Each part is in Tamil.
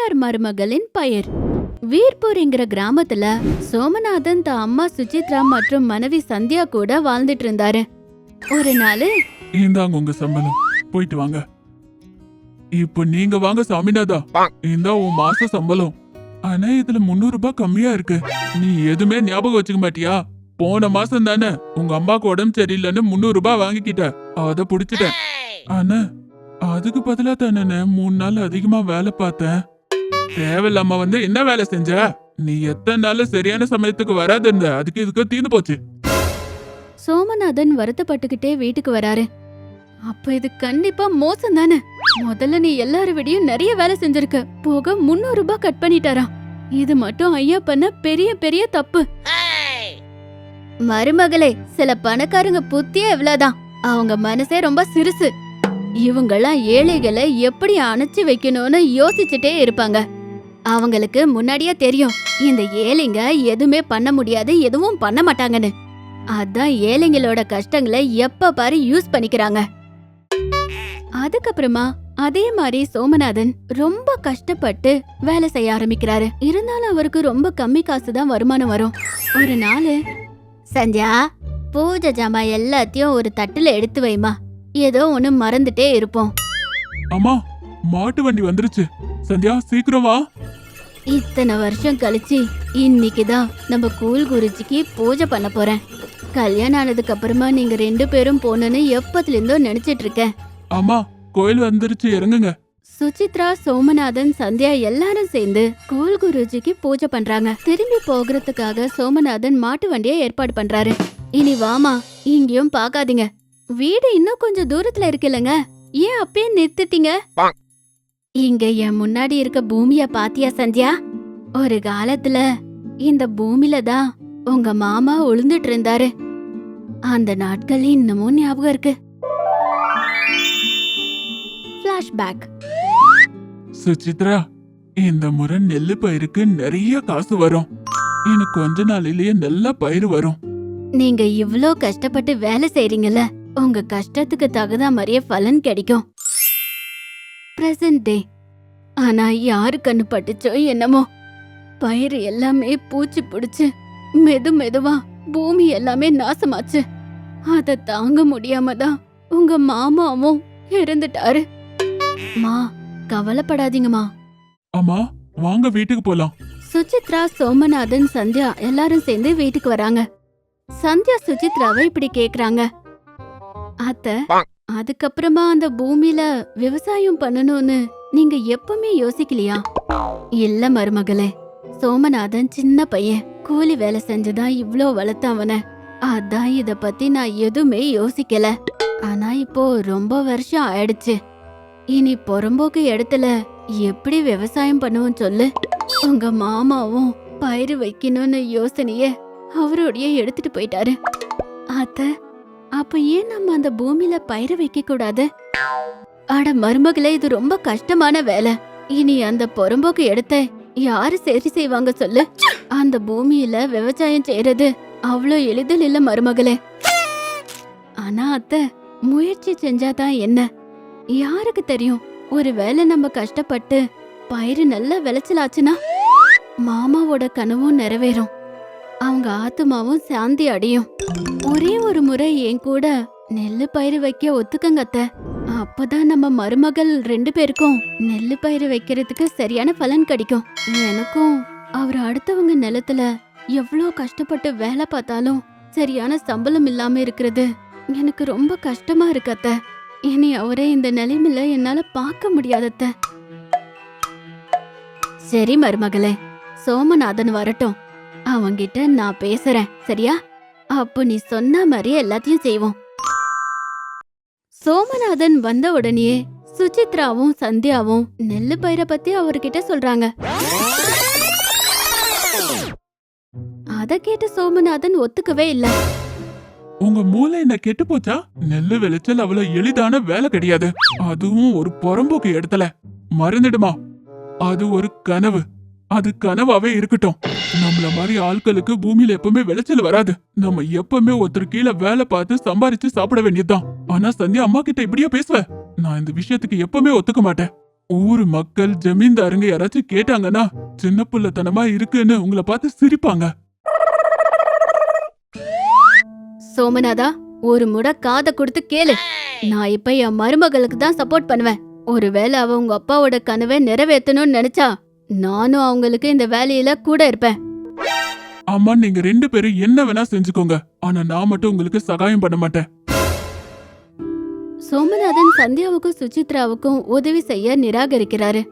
பண்ணையார் மருமகளின் பெயர். வீர்பூர்ங்கிற கிராமத்துல சோமநாதன் தான் அம்மா சுசித்ரா மற்றும் மனைவி சந்தியா கூட வாழ்ந்துட்டு இருந்தாரு. ஒரு நாள் இந்தாங்க உங்க சம்பளம். போயிட்டு வாங்க. இப்போ நீங்க வாங்க சாமிநாதா. இந்தா உன் மாச சம்பளம். ஆனா இதுல முந்நூறு ரூபாய் கம்மியா இருக்கு. நீ எதுவுமே ஞாபகம் வச்சுக்க மாட்டியா? போன மாசம் தானே உங்க அம்மாக்கு உடம்பு சரியில்லைன்னு முந்நூறு ரூபாய் வாங்கிக்கிட்ட. அத புடிச்சிட்டேன். ஆனா அதுக்கு பதிலா தானே மூணு நாள் அதிகமா வேலை பார்த்தேன். தேவையில்லாம வந்து என்ன வேலை செஞ்ச? நீ எத்தனை நாள் சரியான சமயத்துக்கு வராது இருந்த. அதுக்கு இதுக்கு தீர்ந்து போச்சு. சோமநாதன் வருத்தப்பட்டுக்கிட்டே வீட்டுக்கு வராரு. அப்ப இது கண்டிப்பா மோசம் தானே? முதல்ல நீ எல்லாரும் விடையும் நிறைய வேலை செஞ்சிருக்க. போக முன்னூறு ரூபாய் கட் பண்ணிட்டாரா? இது மட்டும் ஐயா பண்ண பெரிய பெரிய தப்பு. மருமகளே சில பணக்காரங்க புத்தியே இவ்வளவுதான் அவங்க மனசே ரொம்ப சிறுசு. இவங்கெல்லாம் ஏழைகளை எப்படி அணைச்சு வைக்கணும்னு யோசிச்சுட்டே இருப்பாங்க. அவங்களுக்கு முன்னாடியே தெரியும் இந்த ஏழைங்க எதுவுமே பண்ண முடியாது எதுவும் பண்ண மாட்டாங்கன்னு. அதான் ஏழைங்களோட கஷ்டங்களை எப்ப பாரு யூஸ் பண்ணிக்கிறாங்க. அதுக்கப்புறமா அதே மாதிரி சோமநாதன் ரொம்ப கஷ்டப்பட்டு வேலை செய்ய ஆரம்பிக்கிறாரு. இருந்தாலும் அவருக்கு ரொம்ப கம்மி காசு தான் வருமானம் வரும். ஒரு நாள் சந்தியா பூஜை ஜாமா எல்லாத்தையும் ஒரு தட்டுல எடுத்து வைமா ஏதோ ஒண்ணு மறந்துட்டே இருப்போம். அம்மா மாட்டு வண்டி வந்துருச்சு. சந்தியா சீக்கிரம் வா. இத்தனை வருஷம் கழிச்சு இன்னைக்கு தான் நம்ம கூல் குருஜிக்கு பூஜை பண்ண போறேன். கல்யாணம் ஆனதுக்கு அப்புறமா நீங்க ரெண்டு பேரும் போனேன்னு எப்பத்துல இருந்தோ நினைச்சிட்டு இருக்கேன். அம்மா கோயில் வந்துருச்சு இறங்குங்க. சுசித்ரா சோமநாதன் சந்தியா எல்லாரும் சேர்ந்து கூல் குருஜிக்கு பூஜை பண்றாங்க. திரும்பி போகிறதுக்காக சோமநாதன் மாட்டு வண்டியை ஏற்பாடு பண்றாரு. இனி வாமா இங்கேயும் பார்க்காதீங்க. வீடு இன்னும் கொஞ்சம் தூரத்துல இருக்குல்லங்க ஏன் அப்பயே நிறுத்திட்டீங்க? இங்க என் முன்னாடி இருக்க பூமிய பாத்தியா சந்தியா? ஒரு காலத்துல இந்த பூமியில தான் உங்க மாமா உளுந்துட்டு இருந்தாரு. அந்த நாட்கள் இன்னமும் ஞாபகம் இருக்கு. ஃபிளாஷ்பேக் சுசித்ரா இந்த முறை நெல்லு பயிருக்கு நிறைய காசு வரும். எனக்கு கொஞ்ச நாளிலேயே நல்ல பயிர் வரும். நீங்க இவ்ளோ கஷ்டப்பட்டு வேலை செய்றீங்கல்ல உங்க கஷ்டத்துக்கு தகுந்த மாதிரியே பலன் கிடைக்கும். பிரசன்ட் டே ஆனா யாரு கண்ணு பட்டுச்சோ என்னமோ. பயிர் எல்லாமே பூச்சி பிடிச்சு மெது மெதுவா பூமி எல்லாமே நாசமாச்சு. அத தாங்க முடியாம தான் உங்க மாமாவும் இறந்துட்டாரு. மா கவலைப்படாதீங்கம்மா. அம்மா வாங்க வீட்டுக்கு போலாம். சுசித்ரா சோமநாதன் சந்தியா எல்லாரும் சேர்ந்து வீட்டுக்கு வராங்க. சந்தியா சுசித்ராவை இப்படி கேக்குறாங்க. அத்த அதுக்கப்புறமா அந்த பூமியில விவசாயம் பண்ணணும்னு நீங்க எப்பவுமே யோசிக்கலையா? இல்ல மருமகளே சோமநாதன் சின்ன பையன் கூலி வேலை செஞ்சுதான் இவ்ளோ வளர்த்தவன. அதான் இத பத்தி நான் எதுவுமே யோசிக்கல. ஆனா இப்போ ரொம்ப வருஷம் ஆயிடுச்சு. இனி புறம்போக்கு இடத்துல எப்படி விவசாயம் பண்ணுவோம் சொல்லு. உங்க மாமாவும் பயிர் வைக்கணும்னு யோசனைய அவரோடய எடுத்துட்டு போயிட்டாரு. அத்தை அப்ப ஏன் நம்ம அந்த பூமியில பயிர வைக்க கூடாது? ஆட மருமகளே இது ரொம்ப கஷ்டமான வேலை. இனி அந்த பொறம்போக்கு எடுத்த யாரு சரி செய்வாங்க சொல்லு? அந்த பூமியில விவசாயம் செய்யறது அவ்வளோ எளிதில் இல்ல மருமகளே. ஆனா அத்த முயற்சி செஞ்சாதான் என்ன? யாருக்கு தெரியும்? ஒருவேளை நம்ம கஷ்டப்பட்டு பயிறு நல்லா விளைச்சலாச்சுன்னா மாமாவோட கனவும் நிறைவேறும். அவங்க ஆத்துமாவும் சாந்தி அடையும். ஒரே ஒரு முறை என் கூட நெல்லு பயிர் வைக்க ஒத்துக்கங்க அத்த. அப்பதான் நம்ம மருமகள் ரெண்டு பேருக்கும் நெல்லு பயிர் வைக்கிறதுக்கு சரியான பலன் கிடைக்கும். எனக்கும் அவர் அடுத்தவங்க நிலத்துல எவ்வளோ கஷ்டப்பட்டு வேலை பார்த்தாலும் சரியான சம்பளம் இல்லாம இருக்கிறது. எனக்கு ரொம்ப கஷ்டமா இருக்கு அத்தை. இனி அவரே இந்த நிலைமையில என்னால பார்க்க முடியாதத்த சரி மருமகளே சோமநாதன் வரட்டும். அவங்கிட்ட நான் பேசுறேன். சரியா? அப்போ நீ சொன்ன மாதிரி எல்லாத்தையும் செய்வோம். சோமநாதன் வந்த உடனேயே சுசித்ராவும் சந்தியாவும் நெல்லு பயிரை பத்தி அவர்கிட்ட சொல்றாங்க. அத கேட்ட சோமநாதன் ஒத்துக்கவே இல்ல. உங்க மூளை என்ன கெட்டு போச்சா? நெல்லு விளைச்சல் அவ்வளவு எளிதான வேலை கிடையாது. அதுவும் ஒரு புறம்போக்கு இடத்துல மறந்துடுமா? அது ஒரு கனவு. அது கனவாவே இருக்கட்டும். நம்மள மாதிரி ஆட்களுக்கு பூமியில எப்பவுமே விளைச்சல் வராது. நம்ம எப்பவுமே ஒருத்தர் கீழே வேலை பார்த்து சம்பாரிச்சு சாப்பிட வேண்டியதுதான். ஆனா சந்தியா அம்மா கிட்ட இப்படியா பேசுவ? நான் இந்த விஷயத்துக்கு எப்பவுமே ஒத்துக்க மாட்டேன். ஊர் மக்கள் ஜமீன்தாருங்க யாராச்சும் கேட்டாங்கன்னா சின்ன புள்ளத்தனமா இருக்குன்னு உங்களை பார்த்து சிரிப்பாங்க. சோமநாதா ஒரு முட காதை கொடுத்து கேளு. நான் இப்ப என் மருமகளுக்கு தான் சப்போர்ட் பண்ணுவேன். ஒருவேளை அவ உங்க அப்பாவோட கனவை நிறைவேற்றணும்னு நினைச்சா நானும் அவங்களுக்கு இந்த வேலையில கூட இருப்பேன். அம்மா நீங்க ரெண்டு பேரும் என்ன வேணா செஞ்சுக்கோங்க. ஆனா நான் மட்டும் உங்களுக்கு சகாயம் பண்ண மாட்டேன். சோமநாதன் சந்தியாவுக்கும் சுசித்ராவுக்கும் உதவி செய்ய நிராகரிக்கிறாரு.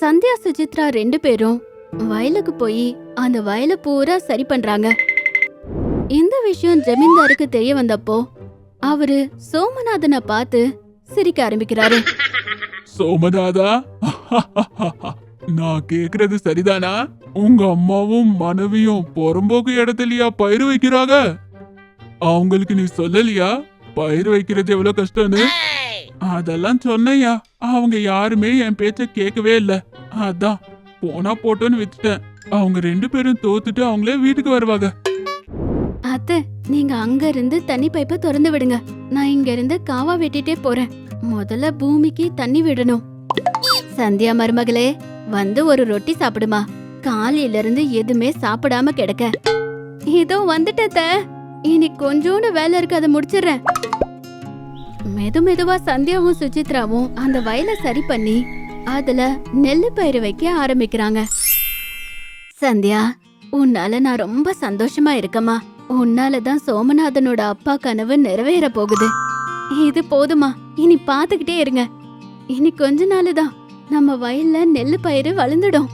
சந்தியா சுசித்ரா ரெண்டு பேரும் வயலுக்கு போய் அந்த வயலை பூரா சரி பண்றாங்க. இந்த விஷயம் ஜமீன்தாருக்கு தெரிய வந்தப்போ அவரு சோமநாதனை பார்த்து சிரிக்க ஆரம்பிக்கிறாரு. சோமநாதா? நான் கேக்குறது சரிதானா? உங்க அம்மாவும் மனைவியும் புறம்போக்கு இடத்துலயா பயிர் வைக்கிறாங்க? அவங்களுக்கு நீ சொல்லலையா? பயிர் வைக்கிறது எவ்வளவு கஷ்டம்னு? அதெல்லாம் சொன்னையா அவங்க யாருமே என் பேச்ச கேட்கவே இல்ல. அதான் போனா போட்டோன்னு விட்டுட்டேன். அவங்க ரெண்டு பேரும் தோத்துட்டு அவங்களே வீட்டுக்கு வருவாங்க. அத்தை நீங்க அங்க இருந்து தண்ணி பைப்பை திறந்து விடுங்க. நான் இங்க இருந்து காவா வெட்டிட்டே போறேன். முதல்ல பூமிக்கு தண்ணி விடணும். சந்தியா மருமகளே வந்து ஒரு ரொட்டி சாப்பிடுமா? காலையில இருந்து எதுவுமே சாப்பிடாம கிடக்க. இதோ வந்துட்டத இனி கொஞ்சோண்டு வேலை இருக்கு அதை முடிச்சிடுறேன். மெது மெதுவா சந்தியாவும் சுஜித்ராவும் அந்த வயலை சரி பண்ணி அதுல நெல்லு பயிர் வைக்க ஆரம்பிக்கிறாங்க. சந்தியா உன்னால நான் ரொம்ப சந்தோஷமா இருக்கமா உன்னால தான் சோமநாதனோட அப்பா கனவு நிறைவேற போகுது. இது போதுமா இனி பாத்துக்கிட்டே இருங்க. இனி கொஞ்ச நாள் தான் நம்ம வயல்ல நெல்லு பயிறு வளர்ந்துடும்.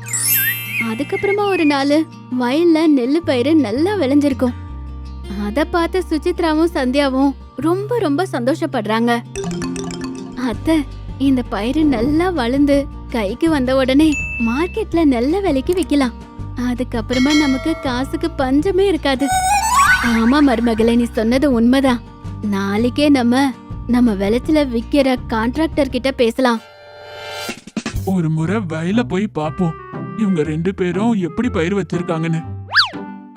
அதுக்கப்புறமா ஒரு நாள் வயல்ல நெல்லு பயிறு நல்லா விளைஞ்சிருக்கும். அத பார்த்து சுசித்ராவும் சந்தியாவும் ரொம்ப ரொம்ப சந்தோஷப்படுறாங்க. அத்தை இந்த பயிறு நல்லா வளர்ந்து கைக்கு வந்த உடனே மார்க்கெட்ல நல்ல விலைக்கு விக்கலாம். அதுக்கப்புறமா நமக்கு காசுக்கு பஞ்சமே இருக்காது. ஆமா மருமகளே நீ சொன்னது உண்மைதான். நாளைக்கே நம்ம நம்ம விளைச்சல விக்கிற கான்ட்ராக்டர் கிட்ட பேசலாம். ஒரு முறை வயல போய் பாப்போம் இவங்க ரெண்டு பேரும் எப்படி பயிர் வச்சிருக்காங்கன்னு?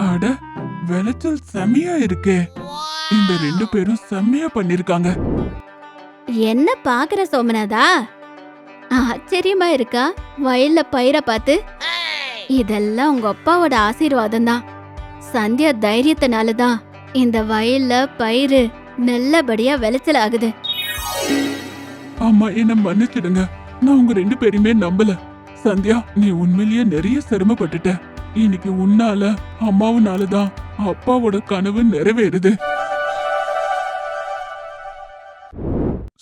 அட விளைச்சல் செம்மையா இருக்கே. இந்த ரெண்டு பேரும் செம்மையா பண்ணிருக்காங்க. என்ன பாக்குற சோமநாதா? ஆச்சரியமா இருக்கா? வயல்ல பயிரை பார்த்து. இதெல்லாம் உங்க அப்பாவோட ஆசீர்வாதம் தான் சந்தியா தைரியத்தினால தான் இந்த வயல்ல பயிறு நல்லபடியா விளைச்சல் ஆகுது ஆமா என்ன மன்னிச்சிடுங்க. நான் உங்க ரெண்டு பேரையுமே நம்பல. சந்தியா நீ உண்மையிலேயே நிறைய சிரமப்பட்டுட்ட. இன்னைக்கு உன்னால அம்மாவுனால தான் அப்பாவோட கனவு நிறைவேறுது.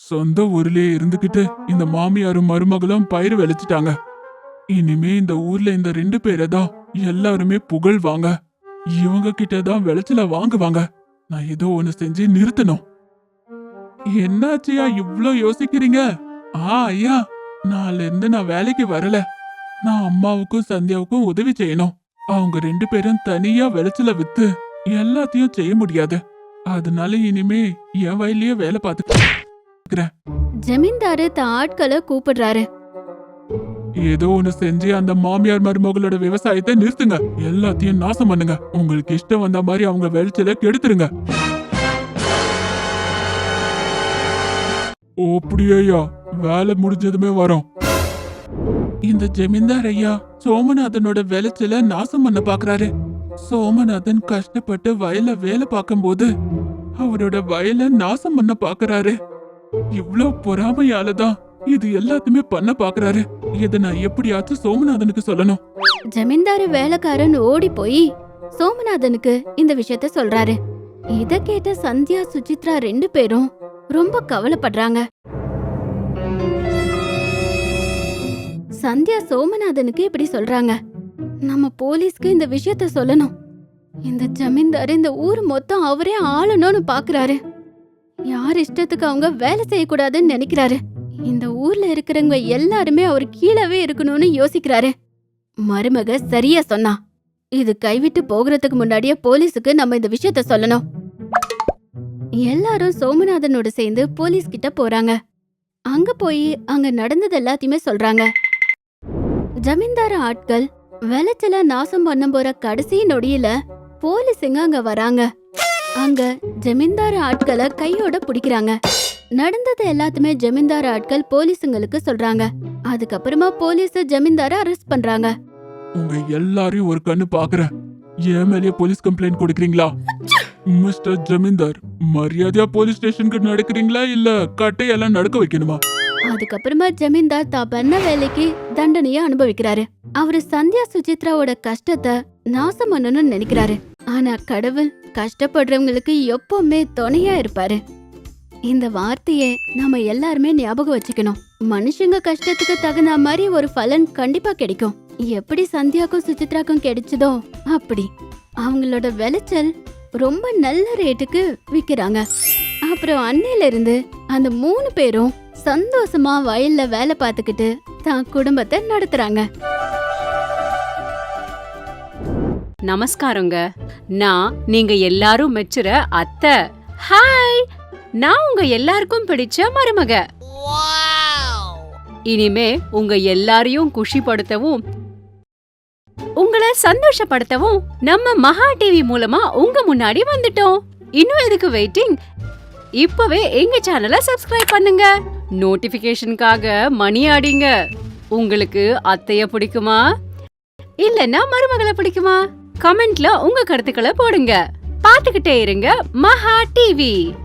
சொந்த ஊர்லயே இருந்துகிட்டு இந்த மாமியாரும் மருமகளும் பயிர் விளைச்சிட்டாங்க. இனிமே இந்த ஊர்ல இந்த ரெண்டு பேரை தான் எல்லாருமே புகழ்வாங்க. இவங்க கிட்ட தான் விளைச்சல வாங்குவாங்க. நான் ஏதோ ஒண்ணு செஞ்சு நிறுத்தணும். என்னாச்சியா இவ்ளோ யோசிக்கிறீங்க? ஆ ஐயா. நாளைல இருந்து நான் வேலைக்கு வரல. நான் அம்மாவுக்கும் சந்தியாவுக்கும் உதவி செய்யணும். அவங்க ரெண்டு பேரும் தனியா விளைச்சல வித்து எல்லாத்தையும் செய்ய முடியாது. அதனால இனிமே என் வயல்லயே வேலை பார்த்து ஜமீன்தாரு தன் ஆட்களை கூப்பிடுறாரு. ஏதோ ஒண்ணு செஞ்சு அந்த மாமியார் மருமகளோட விவசாயத்தை நிறுத்துங்க. எல்லாத்தையும் நாசம் பண்ணுங்க. உங்களுக்கு இஷ்டம் வந்த மாதிரி அவங்க விளைச்சல கெடுத்துருங்க. அப்படியா வேலை முடிஞ்சதுமே வரோம். இந்த ஜமீன்தார் ஐயா சோமநாதனோட விளைச்சல நாசம் பண்ண பாக்குறாரு. சோமநாதன் கஷ்டப்பட்டு வயல்ல வேலை பார்க்கும்போது அவரோட வயல நாசம் பண்ண பாக்குறாரு. இவ்ளோ பொறாமையால தான் இது எல்லாத்தையுமே பண்ண பாக்குறாரு. இத நான் எப்படியாச்சும் சோமநாதனுக்கு சொல்லணும். ஜமீன்தாரு வேலைக்காரன் ஓடி போய் சோமநாதனுக்கு இந்த விஷயத்த சொல்றாரு. இத கேட்ட சந்தியா சுசித்ரா ரெண்டு பேரும் ரொம்ப கவலைப்படுறாங்க. சந்தியா சோமநாதனுக்கு இப்படி சொல்றாங்க. நம்ம போலீஸ்க்கு இந்த விஷயத்த சொல்லணும். இந்த ஜமீன்தார் இந்த ஊர் மொத்தம் அவரே ஆளணும்னு பாக்குறாரு. யார் இஷ்டத்துக்கு அவங்க வேலை செய்யக்கூடாதுன்னு நினைக்கிறாரு. இந்த ஊர்ல இருக்கிறவங்க எல்லாருமே அவர் கீழவே இருக்கணும்னு யோசிக்கிறாரு. மருமக சரியா சொன்னா. இது கைவிட்டு போகிறதுக்கு முன்னாடியே போலீஸுக்கு நம்ம இந்த விஷயத்த சொல்லணும். எல்லாரும் சோமநாதனோட சேர்ந்து போலீஸ் கிட்ட போறாங்க. அங்க போய் அங்க நடந்தது எல்லாத்தையுமே சொல்றாங்க. ஜமீன்தார ஆட்கள் விளைச்சல நாசம் பண்ண போற கடைசி நொடியில போலீஸுங்க அங்க வராங்க. அங்க ஜமீன்தார ஆட்களை கையோட பிடிக்கிறாங்க. நடந்தது எல்லாத்துமே ஜமீன்தார் ஆட்கள் போலீஸுங்களுக்கு சொல்றாங்க. அதுக்கப்புறமா போலீஸ் ஜமீன்தார அரெஸ்ட் பண்றாங்க. உங்க எல்லாரையும் ஒரு கண்ணு பாக்குறேன். என் மேலேயே போலீஸ் கம்ப்ளைண்ட் கொடுக்குறீங்களா? மிஸ்டர் ஜமீன்தார் மரியாதையா போலீஸ் ஸ்டேஷனுக்கு நடக்கிறீங்களா இல்ல கட்டையெல்லாம் நடக்க வைக்கணுமா? அதுக்கப்புறமா ஜமீன்தார் தான் பண்ண வேலைக்கு தண்டனைய அனுபவிக்கிறாரு. அவரு சந்தியா சுசித்ராவோட கஷ்டத்தை நாசம் பண்ணணும்னு நினைக்கிறாரு. ஆனா கடவுள் கஷ்டப்படுறவங்களுக்கு எப்பவுமே துணையா இருப்பாரு. இந்த வார்த்தையை நாம எல்லாருமே ஞாபகம் வச்சுக்கணும். மனுஷங்க கஷ்டத்துக்கு தகுந்த மாதிரி ஒரு பலன் கண்டிப்பா கிடைக்கும். எப்படி சந்தியாக்கும் சுஜித்ராக்கும் கிடைச்சதோ அப்படி. அவங்களோட விளைச்சல் ரொம்ப நல்ல ரேட்டுக்கு விக்கிறாங்க. அப்புறம் அன்னையில இருந்து அந்த மூணு பேரும் சந்தோஷமா வயல்ல வேலை பார்த்துக்கிட்டு தான் குடும்பத்தை நடத்துறாங்க. நமஸ்காரங்க. நான் நீங்க எல்லாரும் மெச்சுற அத்தை. ஹாய் நான் உங்க எல்லாருக்கும் பிடிச்ச மருமக. இனிமே உங்க எல்லாரையும் குஷிப்படுத்தவும் உங்களை சந்தோஷப்படுத்தவும் நம்ம மகா டிவி மூலமா உங்க முன்னாடி வந்துட்டோம். இன்னும் எதுக்கு வெயிட்டிங் இப்பவே எங்க சேனலை சப்ஸ்கிரைப் பண்ணுங்க. நோட்டிபிகேஷனுக்காக மணி ஆடிங்க. உங்களுக்கு அத்தைய பிடிக்குமா? இல்லனா மருமகளை பிடிக்குமா? கமெண்ட்ல உங்க கருத்துக்களை போடுங்க. பாத்துக்கிட்டே இருங்க மகா டிவி